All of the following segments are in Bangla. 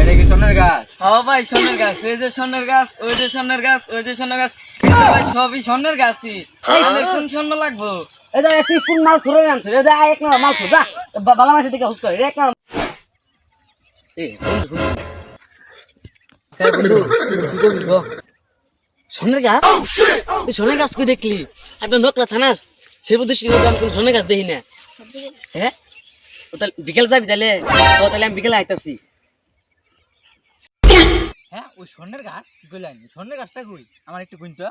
এটা কি সোনার গাছ। ভাই গাছ। এই যে স্বর্ণের গাছ ওই যে স্বর্ণের গাছ ওই যে স্বর্ণের গাছ। কিন্তু ভাই সবই স্বর্ণের গাছই। আমাদের কোন স্বর্ণ লাগবো? এটা তুই কোন মাল খুঁড়ে আনছো? এটা এক নম্বর মাল খুঁড় যা। বালা মাসের দিকে হুস করে এক নম্বর এ, বন্ধু, বন্ধু। এ, বন্ধু, কি করবি গো? সোনের গাছ? তুই সোনের গাছ কই দেখলি? একটা নোকলা থানার। সে বুদ্ধি আমি কোন সোনের গাছ দেখি না। হ্যাঁ? তাহলে বিকেল যাবি তাহলে? ও তাহলে আমি বিকেলে আইতাছি। ওই স্বর্ণের গাছ কইলেন স্বর্ণের গাছটা কই? আমার একটু কইন তো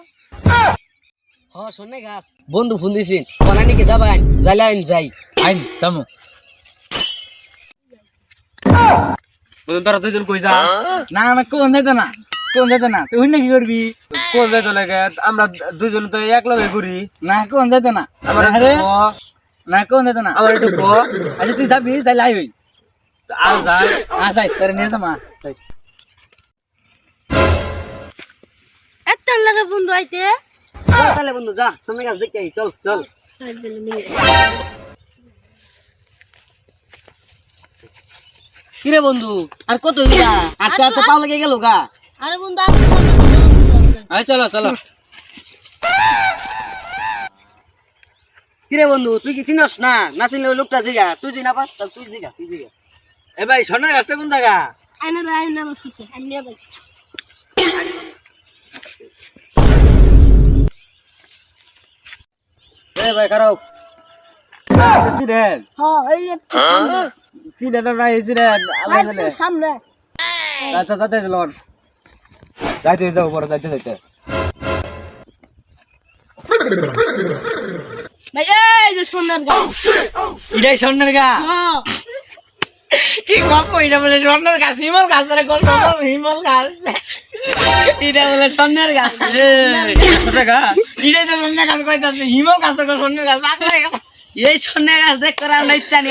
হ সোনের গাছ। বন্ধু ফোন দিছি অনানিকে যাবাই যাইলে আইন যাই। আইন জামু বলুন তোরা দুজন কই যা না না কোন যাইতো না? কোন যাইতো না? তুই না কি করবি? কোন যাইতো লাগে? আমরা দুজন তো এক লগে ঘুরি। না কোন যাইতো না? আমার আরে না কোন যাইতো না? আমার একটু কো। আচ্ছা তুই যাবি তাইলে আইবি আর যাই। আ যাই তোরে নিয়ে যামা। লাগে বন্ধু আইতে? তাহলে বন্ধু যা সোনের গাছ দেখতে আই, চল চল। কিরে বন্ধু আর কত গিয়া আটটা আটটা পাও লেগে গেল গা? আরে বন্ধু আর চলো চলো। কিরে বন্ধু তুই কি চিনস না? না চিনলে ওই লোকটা জিগা। তুই জিনা পাস তুই জিগা তুই জিগা। এ ভাই স্বর্ণের গাছটা কোন জায়গা? আইনা রে আইনা আমার আমি এ ভাই খারাপ। চিনেন হ্যাঁ এই যে না এই চিনেন আল্লাহ সামনে। আচ্ছা যাতে দিলন যাইতে যাও পরে যাইতে যাইতে। ভাই এই যে সোনার গাছ এটাই স্বর্ণের গাছ হ্যাঁ। কি গল্প এটা বলে স্বর্ণের গাছ হিমল গাছ ধরে গল্প হিমল গাছ। এটা বলে স্বর্ণের গাছ গাছ তো। এই গাছ দেখ করে আমরা ইত্যাদি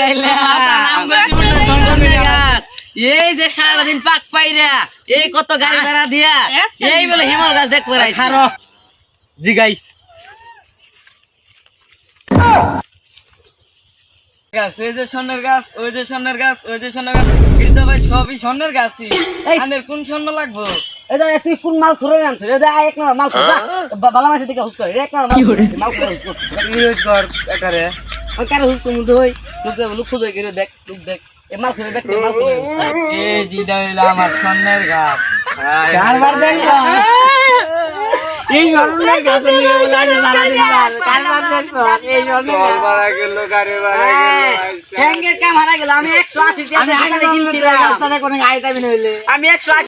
গাছ এই যে সারা দিন পাক পাইরা এই কত গাড়ি ভাড়া দিয়া এই বলে হিমল গাছ দেখ করে জিগাই। গাছ এই যে স্বর্ণের গাছ ওই যে স্বর্ণের গাছ ওই যে স্বর্ণের গাছ। ভাই সবই স্বর্ণের গাছই। কোন স্বর্ণ লাগবো? এটা তুই কোন মাল খুঁড়ে আনছো? এটা এক নম্বর মাল খুঁড় বালা মাসের দিকে হুস করে এক নম্বর মাল খুঁড়, মাল খুঁড়ে হুস কর। ইউজ কর একারে ওই কারও হুস করে মধ্যে হই লোক লোক খুঁজে গেলে দেখ লোক দেখ। এ মাল খুঁড়ে দেখ মাল খুঁড়ে হুস কর। হইল আমার স্বর্ণের গাছ। কারবার দেখো এই স্বর্ণের গাছ নিয়ে বলে আজ সারাদিন কারবার দেখো, এই স্বর্ণের মারা গেল গাড়ি মারা এই, ঠ্যাঙ্গের কাম হারা গেল। আমি একশো আশি কিনছিলাম গাছটাতে কোনো আইতাবি নইলে আমি একশো আশি